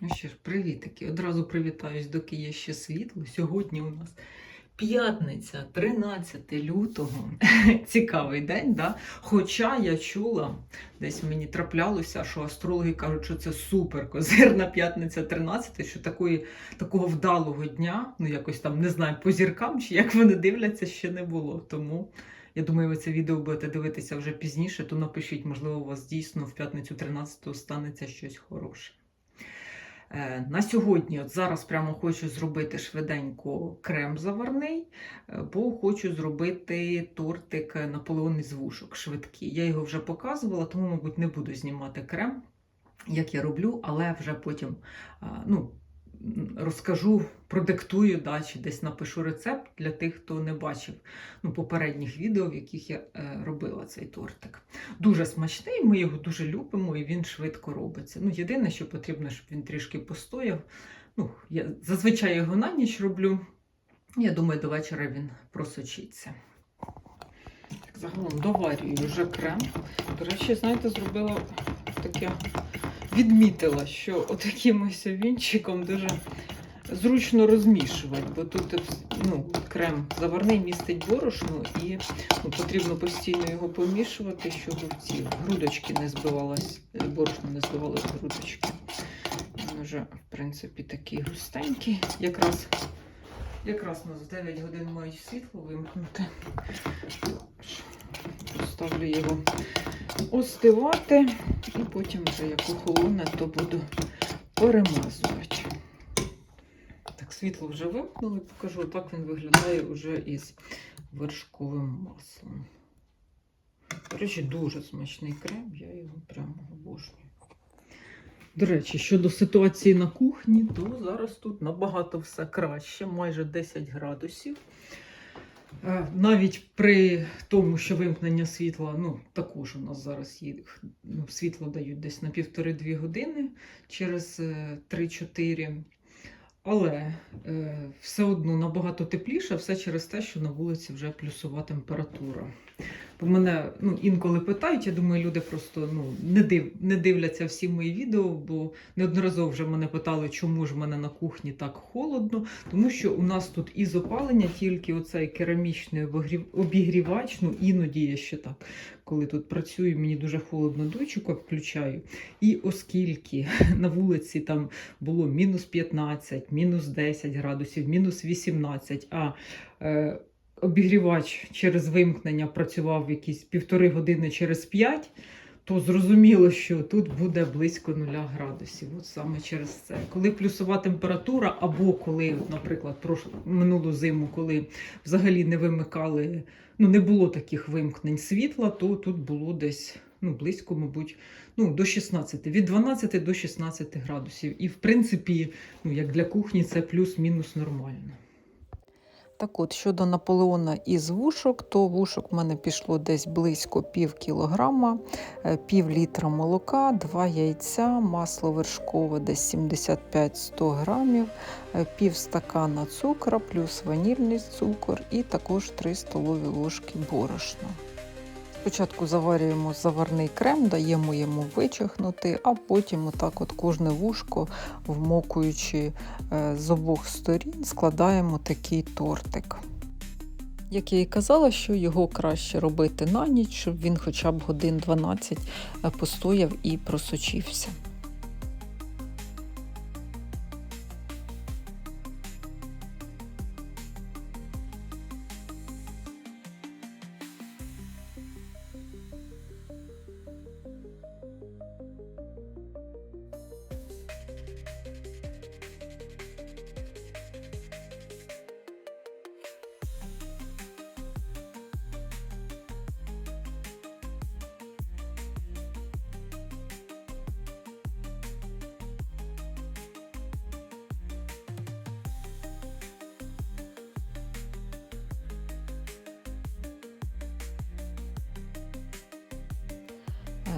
Ну що ж, привітики. Одразу привітаюсь, доки є ще світло. Сьогодні у нас п'ятниця, 13 лютого. Цікавий день, да? Хоча я чула, десь мені траплялося, що астрологи кажуть, що це супер козирна п'ятниця 13, що такої, такого вдалого дня, ну якось там не знаю, по зіркам чи як вони дивляться, ще не було. Тому. Я думаю, ви це відео будете дивитися вже пізніше, то напишіть, можливо, у вас дійсно в п'ятницю 13 станеться щось хороше. Е, На сьогодні, от зараз прямо хочу зробити швиденько крем заварний, е, бо хочу зробити тортик Наполеон із вушок швидкий. Я його вже показувала, тому, мабуть, не буду знімати крем, як я роблю, але вже потім ну, розкажу, продиктую, да, чи десь напишу рецепт для тих, хто не бачив ну, попередніх відео, в яких я е, робила цей тортик. Дуже смачний, ми його дуже любимо і він швидко робиться. Ну, єдине, що потрібно, щоб він трішки постояв. Ну, я зазвичай його на ніч роблю. Я думаю, до вечора він просочиться. Загалом доварюю вже крем. До речі, знаєте, зробила таке, відмітила, що отаким ось вінчиком дуже зручно розмішувати, бо тут ну, крем заварний містить борошно і ну, потрібно постійно його помішувати, щоб ці грудочки не збивалась, е, борошно не збивалось грудочки. Він вже, в принципі, такий густенький. Якраз, якраз у нас в 9 годин мають світло вимкнути. Поставлю його остивати, і потім вже як охолоне, то буду перемазувати. Так, світло вже вимкнули, покажу. Так він виглядає вже із вершковим маслом. До речі, дуже смачний крем, я його прямо обожнюю. До речі, щодо ситуації на кухні, то зараз тут набагато все краще, майже 10 градусів. Е, Навіть при тому, що вимкнення світла, ну також у нас зараз є, ну, світло дають десь на півтори-дві години через е, 3-4. Але е, все одно набагато тепліше, все через те, що на вулиці вже плюсова температура. Бо мене ну, інколи питають, я думаю, люди просто ну, не, див, не дивляться всі мої відео, бо неодноразово вже мене питали, чому ж мене на кухні так холодно. Тому що у нас тут із опалення тільки оцей керамічний обігрівач, ну іноді я ще так, коли тут працюю, мені дуже холодно дочок включаю. І оскільки на вулиці там було мінус 15, мінус 10 градусів, мінус 18, а е, обігрівач через вимкнення працював якісь півтори години через 5, то зрозуміло, що тут буде близько 0 градусів. От саме через це. Коли плюсова температура, або коли, наприклад, прош- минулу зиму, коли взагалі не вимикали, ну не було таких вимкнень світла, то тут було десь ну, близько, мабуть, ну, до 16, від 12 до 16 градусів. І в принципі, ну, як для кухні, це плюс-мінус нормально. Так от, щодо Наполеона із вушок, то вушок в мене пішло десь близько пів кілограма, е, пів літра молока, два яйця, масло вершкове десь 75-100 грамів, е, пів стакана цукра, плюс ванільний цукор і також 3 столові ложки борошна. Спочатку заварюємо заварний крем, даємо йому вичихнути, а потім отак от кожне вушко, вмокуючи е, з обох сторін, складаємо такий тортик. Як я і казала, що його краще робити на ніч, щоб він хоча б годин 12 е, постояв і просочився.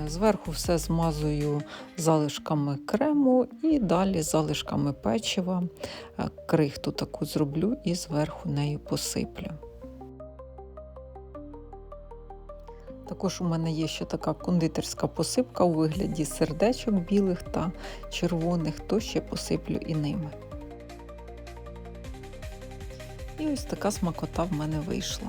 Зверху все змазую залишками крему і далі залишками печива. Е, Крихту таку зроблю і зверху нею посиплю. Також у мене є ще така кондитерська посипка у вигляді сердечок білих та червоних, то ще посиплю і ними. І ось така смакота в мене вийшла.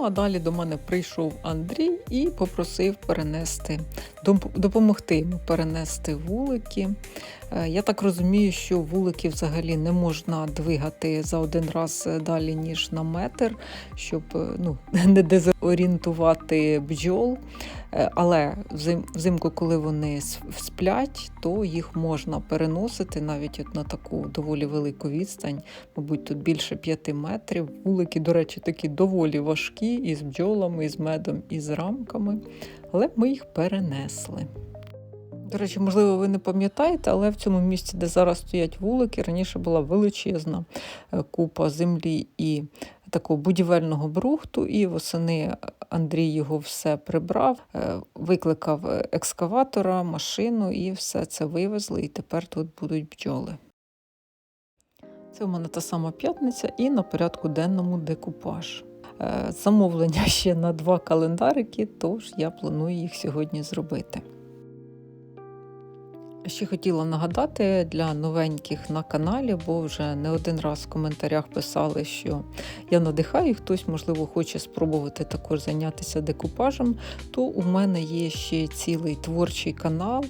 Ну, а далі до мене прийшов Андрій і попросив перенести, допомогти йому перенести вулики. Е, Я так розумію, що вулики взагалі не можна двигати за один раз е, далі, ніж на метр, щоб е, ну, не дезорієнтувати бджол. Е, Але взим- взимку, коли вони сплять, то їх можна переносити навіть от на таку доволі велику відстань, мабуть, тут більше 5 метрів. Вулики, до речі, такі доволі важкі, і з бджолами, і з медом, і з рамками, але ми їх перенесли. До речі, можливо, ви не пам'ятаєте, але в цьому місці, де зараз стоять вулики, раніше була величезна е, купа землі і такого будівельного брухту, і восени Андрій його все прибрав, е, викликав екскаватора, машину і все це вивезли, і тепер тут будуть бджоли. Це у мене та сама п'ятниця, і на порядку денному декупаж. Е, Замовлення ще на два календарики, тож я планую їх сьогодні зробити. Ще хотіла нагадати для новеньких на каналі, бо вже не один раз в коментарях писали, що я надихаю, хтось, можливо, хоче спробувати також зайнятися декупажем, то у мене є ще цілий творчий канал.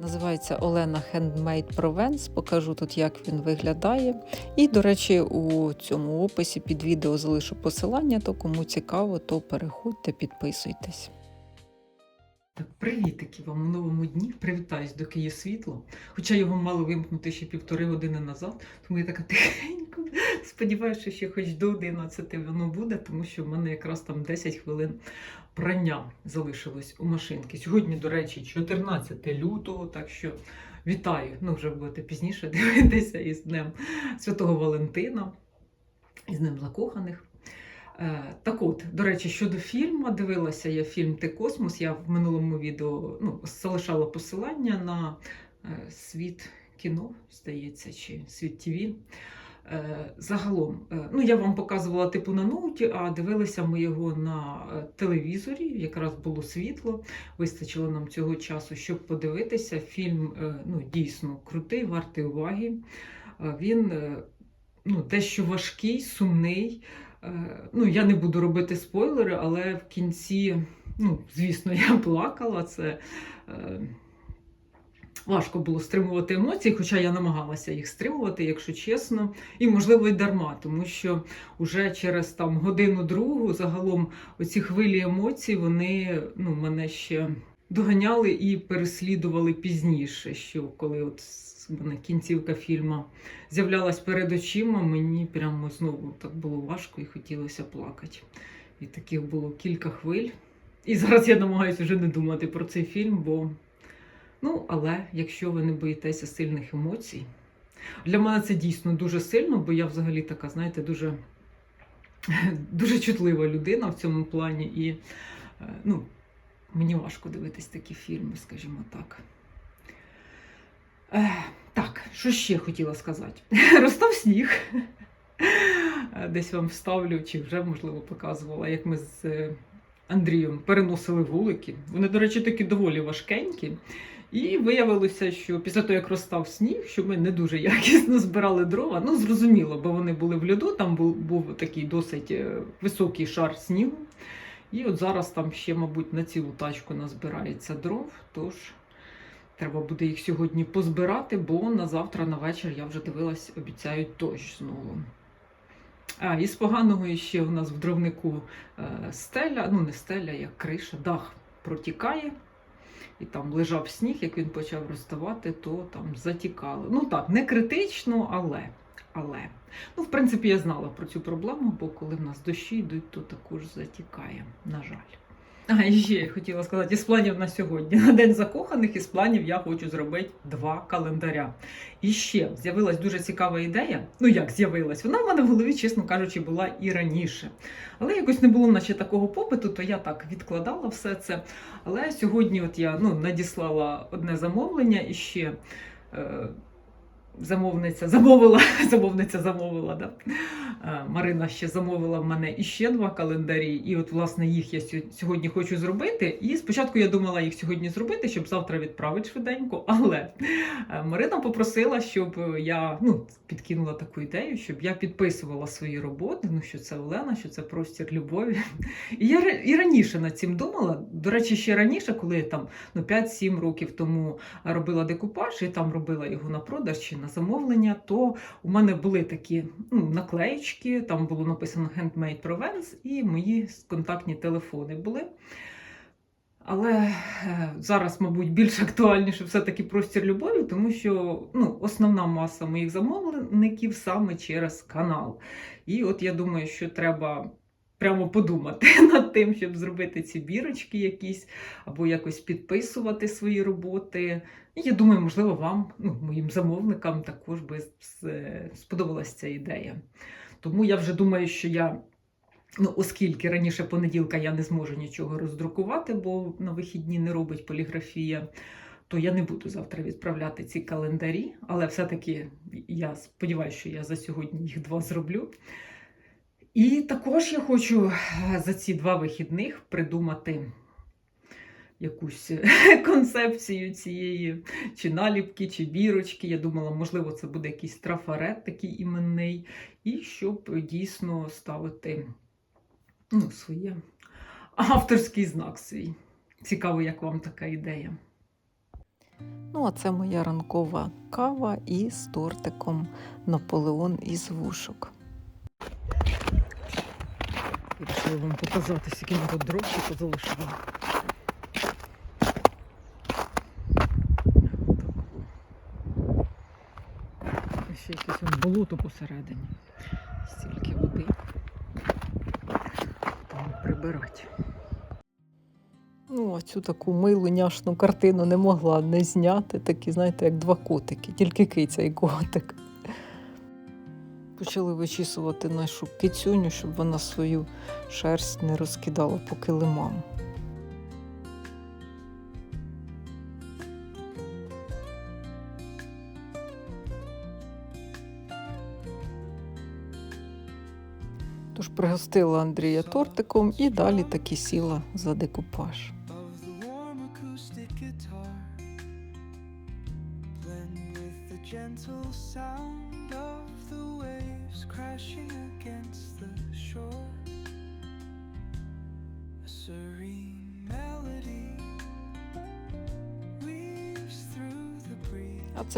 Називається Олена Handmade Provence. Покажу тут, як він виглядає. І, до речі, у цьому описі під відео залишу посилання, то кому цікаво, то переходьте, підписуйтесь. Так, привітики вам у новому дні. Привітаюсь, доки є світло. Хоча його мало вимкнути ще півтори години назад, тому я така тихенько. Сподіваюся, що ще хоч до 11 воно буде, тому що в мене якраз там 10 хвилин прання залишилось у машинки. Сьогодні, до речі, 14 лютого, так що вітаю. Ну, вже будете пізніше дивитися із Днем Святого Валентина, із Днем Закоханих. Е, Так от, до речі, щодо фільму, дивилася я фільм Ти Космос. Я в минулому відео ну, залишала посилання на е, світ кіно, здається, чи світ ТВ. Е, Загалом, ну я вам показувала типу на ноуті, а дивилися ми його на телевізорі. Якраз було світло, вистачило нам цього часу, щоб подивитися. Фільм ну, дійсно крутий, вартий уваги. Він ну, дещо важкий, сумний. Е, Ну, я не буду робити спойлери, але в кінці, ну, звісно, я плакала. Це е, важко було стримувати емоції, хоча я намагалася їх стримувати, якщо чесно, і можливо й дарма, тому що вже через там годину-другу загалом оці хвилі емоцій вони ну, мене ще доганяли і переслідували пізніше. Що коли от мене кінцівка фільму з'являлась перед очима, мені прямо знову так було важко і хотілося плакати. І таких було кілька хвиль. І зараз я намагаюся вже не думати про цей фільм, бо ну, але якщо ви не боїтеся сильних емоцій, для мене це дійсно дуже сильно, бо я взагалі така, знаєте, дуже, дуже чутлива людина в цьому плані. І е, ну, мені важко дивитись такі фільми, скажімо так. Е, так, що ще хотіла сказати? Розстав сніг. Е, Десь вам вставлю, чи вже, можливо, показувала, як ми з е, Андрієм переносили вулики. Вони, до речі, такі доволі важкенькі. І виявилося, що після того, як розстав сніг, що ми не дуже якісно збирали дрова. Ну, зрозуміло, бо вони були в льоду, там був, був такий досить високий шар снігу. І от зараз там ще, мабуть, на цілу тачку назбирається дров. Тож треба буде їх сьогодні позбирати, бо на завтра на вечір я вже дивилась, обіцяють дощ знову. А, і з поганого ще у нас в дровнику е, стеля, ну не стеля, як криша, дах протікає. І там лежав сніг, як він почав розставати, то там затікало. Ну так, не критично, але. Але. Ну, в принципі, я знала про цю проблему, бо коли в нас дощі йдуть, то також затікає, на жаль. А і ще я хотіла сказати, із планів на сьогодні. На День закоханих із планів я хочу зробити два календаря. І ще з'явилась дуже цікава ідея. Ну як з'явилась? Вона в мене в голові, чесно кажучи, була і раніше. Але якось не було наче такого попиту, то я так відкладала все це. Але сьогодні от я ну, надіслала одне замовлення і ще. Е, замовниця замовила, замовниця замовила, да? Е, Марина ще замовила в мене іще два календарі, і от, власне, їх я сьогодні хочу зробити. І спочатку я думала їх сьогодні зробити, щоб завтра відправити швиденько. Але е, Марина попросила, щоб я ну, підкинула таку ідею, щоб я підписувала свої роботи. Ну, що це Олена, що це простір любові. І я і раніше над цим думала. До речі, ще раніше, коли я там ну, 5-7 років тому робила декупаж і там робила його на продаж чи на замовлення, то у мене були такі ну, наклеєчки, там було написано Handmade Provence і мої контактні телефони були. Але е, зараз, мабуть, більш актуальніше все-таки простір любові, тому що ну, основна маса моїх замовників саме через канал. І от я думаю, що треба прямо подумати над тим, щоб зробити ці бірочки якісь, або якось підписувати свої роботи. Я думаю, можливо, вам, ну, моїм замовникам, також би сподобалася ця ідея. Тому я вже думаю, що я. Ну, оскільки раніше понеділка я не зможу нічого роздрукувати, бо на вихідні не робить поліграфія, то я не буду завтра відправляти ці календарі. Але все-таки я сподіваюся, що я за сьогодні їх два зроблю. І також я хочу е, за ці два вихідних придумати якусь концепцію цієї чи наліпки, чи бірочки. Я думала, можливо, це буде якийсь трафарет такий іменний, і щоб дійсно ставити ну, своє авторський знак свій. Цікаво, як вам така ідея. Ну, а це моя ранкова кава із тортиком Наполеон із вушок. Вирішила вам показати, скільки ми тут дров. І Ще якесь вон болото посередині. Стільки води. Тому прибирати. Ну, а цю таку милу няшну картину не могла не зняти. Такі, знаєте, як два котики, тільки киця і котик. Почали вичісувати нашу кицюню, щоб вона свою шерсть не розкидала по килимам. Тож пригостила Андрія тортиком і далі таки сіла за декупаж.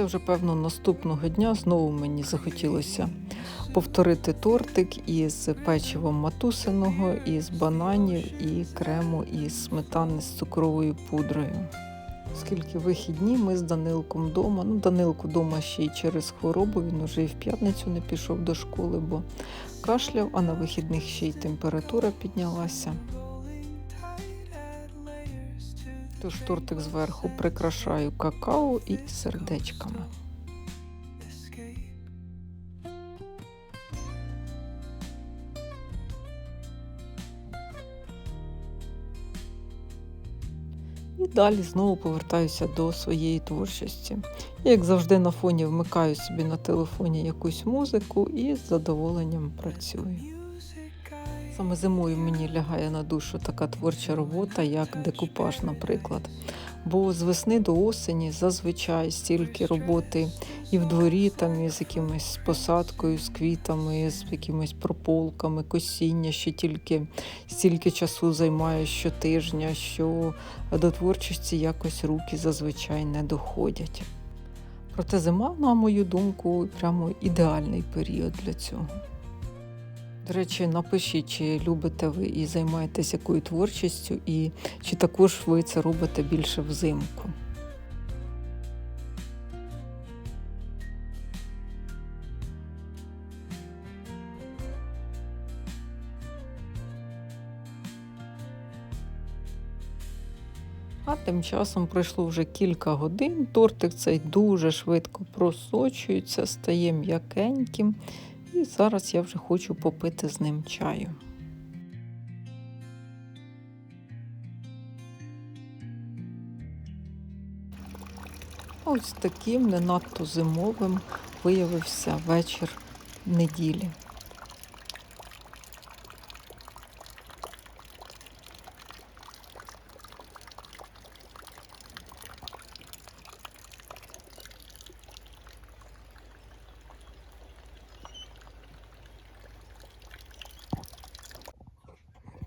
Це вже певно наступного дня знову мені захотілося повторити тортик із печивом матусиного, із бананів і крему із сметани з цукровою пудрою. Оскільки вихідні ми з Данилком вдома. Ну, Данилку вдома ще й через хворобу, він уже і в п'ятницю не пішов до школи, бо кашляв, а на вихідних ще й температура піднялася. Тож тортик зверху прикрашаю какао і сердечками. І далі знову повертаюся до своєї творчості. Як завжди, на фоні вмикаю собі на телефоні якусь музику і з задоволенням працюю. Саме зимою мені лягає на душу така творча робота, як декупаж, наприклад. Бо з весни до осені зазвичай стільки роботи і в дворі, там із якимось посадкою, з квітами, з якимись прополками, косіння, що тільки стільки часу займає щотижня, що до творчості якось руки зазвичай не доходять. Проте зима, на мою думку, прямо ідеальний період для цього. До речі, напишіть, чи любите ви і займаєтесь якою творчістю, і чи також ви це робите більше взимку. А тим часом пройшло вже кілька годин. Тортик цей дуже швидко просочується, стає м'якеньким. І зараз я вже хочу попити з ним чаю. ось таким не надто зимовим виявився вечір неділі.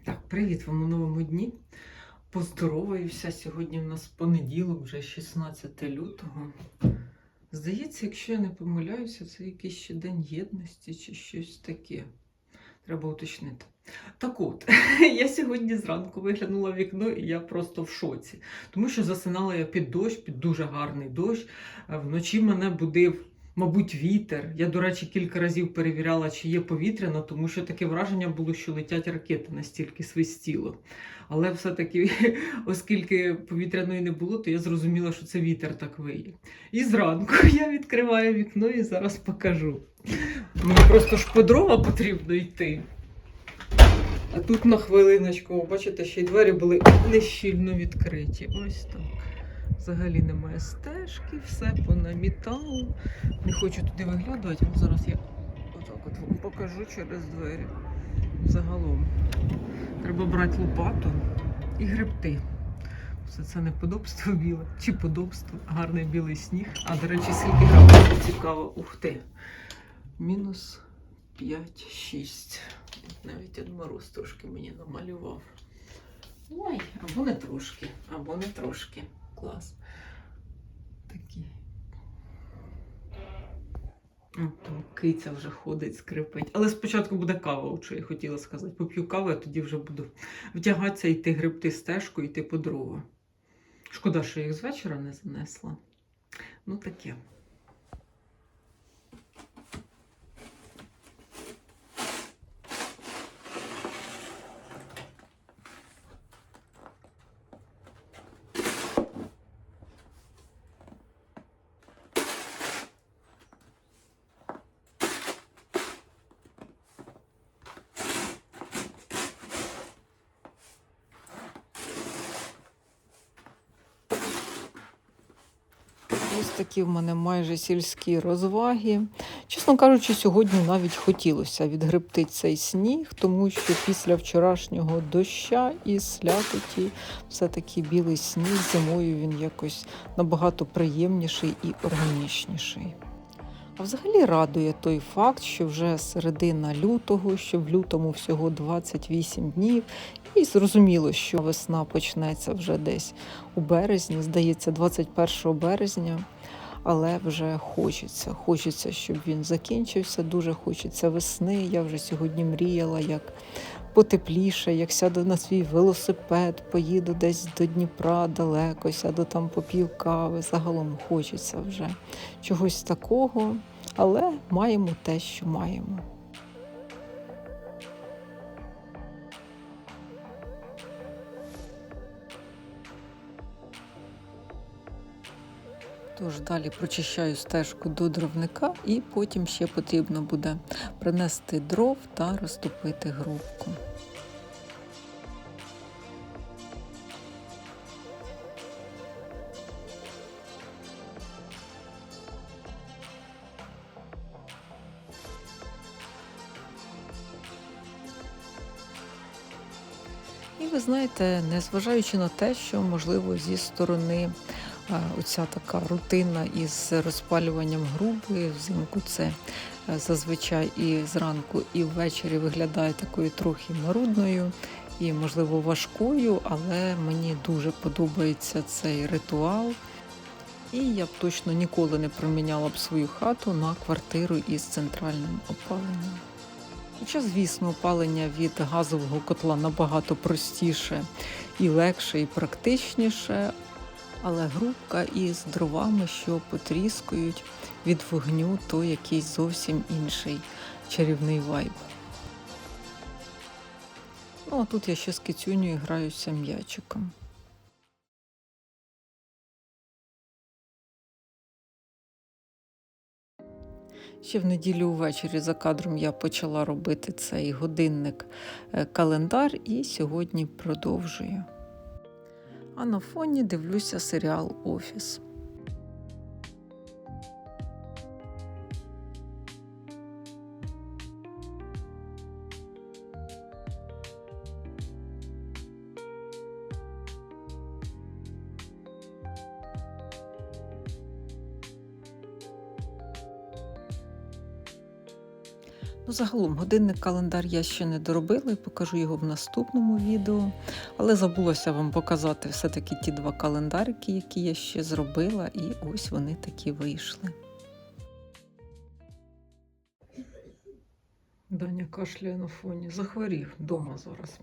Так, привіт вам у новому дні. Поздороваюся. Сьогодні в нас понеділок, вже 16 лютого. Здається, якщо я не помиляюся, це якийсь ще день єдності чи щось таке. Треба уточнити. Так от, я сьогодні зранку виглянула вікно і я просто в шоці. Тому що засинала я під дощ, під дуже гарний дощ. Е, Вночі мене будив, мабуть, вітер. Я, до речі, кілька разів перевіряла, чи є повітряно, тому що таке враження було, що летять ракети, настільки свистіло. Але все-таки, оскільки повітряної не було, то я зрозуміла, що це вітер так виє. І зранку я відкриваю вікно і зараз покажу. Мені просто ж по дрова потрібно йти. А тут на хвилиночку, бачите, ще й двері були нещільно відкриті. Ось так. Взагалі немає стежки, все понамітало. Не хочу туди виглядати, але зараз я отак от вам покажу через двері. Загалом. Треба брати лопату і гребти. Все це не подобство біле, чи подобство, гарний білий сніг. А, до речі, скільки градусів цікаво. Ух ти. Мінус 5-6. Навіть Мороз трошки мені намалював. Ой, або не трошки, або не трошки. Клас. Такі. О, киця вже ходить, скрипить. Але спочатку буде кава, що я хотіла сказати. Поп'ю каву, а тоді вже буду вдягатися, йти гребти стежку, йти по дрова. Шкода, що я їх з вечора не занесла. Ну таке. Ось такі в мене майже сільські розваги. Чесно кажучи, сьогодні навіть хотілося відгребти цей сніг, тому що після вчорашнього доща і слякоті все-таки білий сніг зимою він якось набагато приємніший і органічніший. А взагалі радує той факт, що вже середина лютого, що в лютому всього 28 днів, і зрозуміло, що весна почнеться вже десь у березні, здається, 21 березня. Але вже хочеться. Хочеться, щоб він закінчився. Дуже хочеться весни. Я вже сьогодні мріяла, як потепліше, як сяду на свій велосипед, поїду десь до Дніпра далеко, сяду там попів кави. Загалом хочеться вже чогось такого, але маємо те, що маємо. Тож далі прочищаю стежку до дровника, і потім ще потрібно буде принести дров та розтопити грубку. І ви знаєте, незважаючи на те, що можливо зі сторони оця така рутина із розпалюванням груби взимку, це е, зазвичай і зранку, і ввечері виглядає такою трохи марудною і, можливо, важкою, але мені дуже подобається цей ритуал. І я б точно ніколи не проміняла б свою хату на квартиру із центральним опаленням. Хоча, звісно, опалення від газового котла набагато простіше і легше, і практичніше, але грубка із дровами, що потріскують від вогню, то якийсь зовсім інший чарівний вайб. Ну, а тут я ще з кицюнею граюся м'ячиком. Ще в неділю ввечері за кадром я почала робити цей годинник е, календар і сьогодні продовжую. А на фоні дивлюся серіал Офіс. Загалом, годинник календар я ще не доробила і покажу його в наступному відео. Але забулося вам показати все-таки ті два календарики, які я ще зробила, і ось вони такі вийшли. Даня кашляє на фоні. Захворів вдома зараз.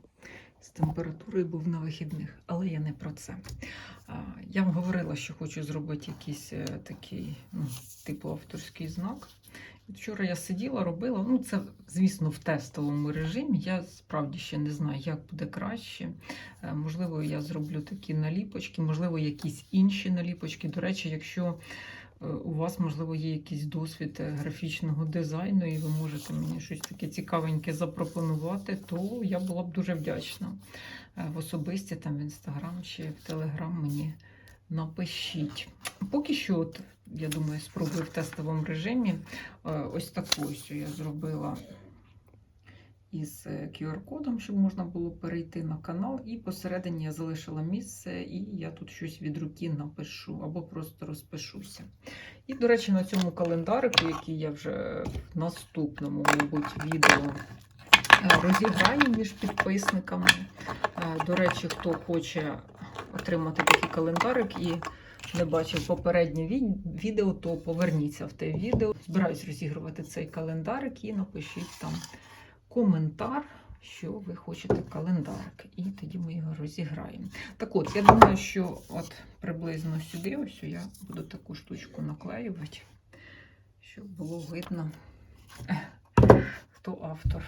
З температурою був на вихідних, але я не про це. Я вам говорила, що хочу зробити якийсь е, такий, ну, типу авторський знак. Вчора я сиділа, робила. Ну, це, звісно, в тестовому режимі. Я справді ще не знаю, як буде краще. Е, Можливо, я зроблю такі наліпочки, можливо, якісь інші наліпочки. До речі, якщо е, у вас, можливо, є якийсь досвід е, графічного дизайну, і ви можете мені щось таке цікавеньке запропонувати, то я була б дуже вдячна. В особисті там в інстаграм чи в телеграм мені напишіть. Поки що, от, я думаю, спробую в тестовому режимі. Е, Ось таку ось я зробила із е, QR-кодом, щоб можна було перейти на канал. І посередині я залишила місце, і я тут щось від руки напишу або просто розпишуся. І, до речі, на цьому календарику, який я вже в наступному, мабуть, відео е, розіграю між підписниками. Е, До речі, хто хоче отримати такий календарик і не бачив попереднє відео, то поверніться в те відео. Збираюсь розігрувати цей календарик і напишіть там коментар, що ви хочете календарик. І тоді ми його розіграємо. Так от, я думаю, що от приблизно сюди ось я буду таку штучку наклеювати, щоб було видно, е, хто автор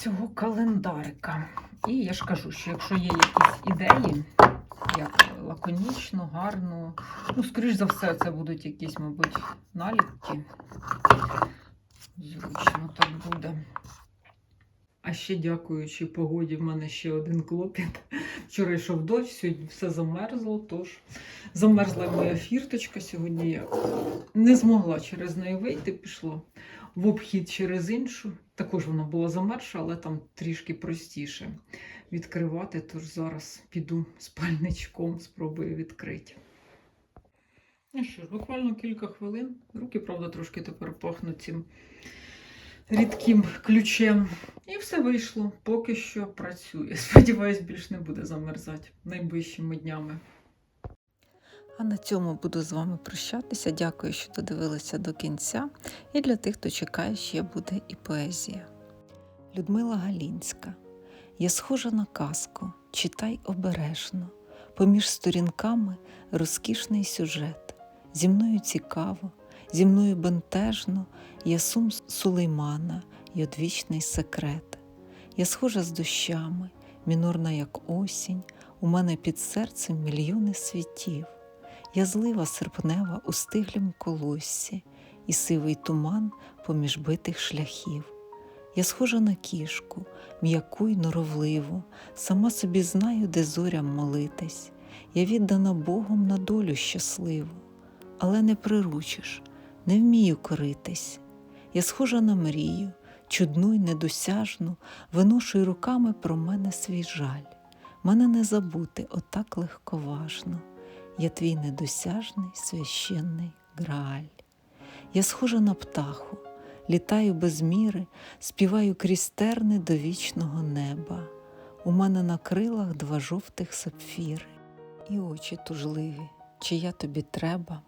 цього календарика. І я ж кажу, що якщо є якісь ідеї, як лаконічно, гарно, ну, скоріш за все, це будуть якісь, мабуть, наліпки. Зручно так буде. А ще дякуючи погоді, в мене ще один клопіт. Вчора йшов дощ, сьогодні все замерзло, тож замерзла моя фірточка. Сьогодні я не змогла через неї вийти, пішло в обхід через іншу. Також вона була замерша, але там трішки простіше відкривати. Тож зараз піду спальничком, спробую відкрити. Ну що ж, буквально кілька хвилин. Руки, правда, трошки тепер пахнуть цим рідким ключем. І все вийшло. Поки що працює. Сподіваюсь, більш не буде замерзати найближчими днями. А на цьому буду з вами прощатися. Дякую, що додивилися до кінця. І для тих, хто чекає, ще буде і поезія. Людмила Галінська. Я схожа на казку, читай обережно. Поміж сторінками розкішний сюжет. Зі мною цікаво, зі мною бентежно, я сум Сулеймана й одвічний секрет. Я схожа з дощами, мінорна, як осінь, у мене під серцем мільйони світів. Я злива серпнева у стиглім колоссі, і сивий туман поміж битих шляхів. Я схожа на кішку, м'яку й норовливу, сама собі знаю, де зорям молитись. Я віддана Богом на долю щасливу, але не приручиш, не вмію коритись. Я схожа на мрію, чудну й недосяжну, виношую руками про мене свій жаль. Мене не забути отак легковажно. Я твій недосяжний священний грааль. Я схожа на птаху, літаю без міри, співаю крізь терни до вічного неба. У мене на крилах два жовтих сапфіри, і очі тужливі, чи я тобі треба.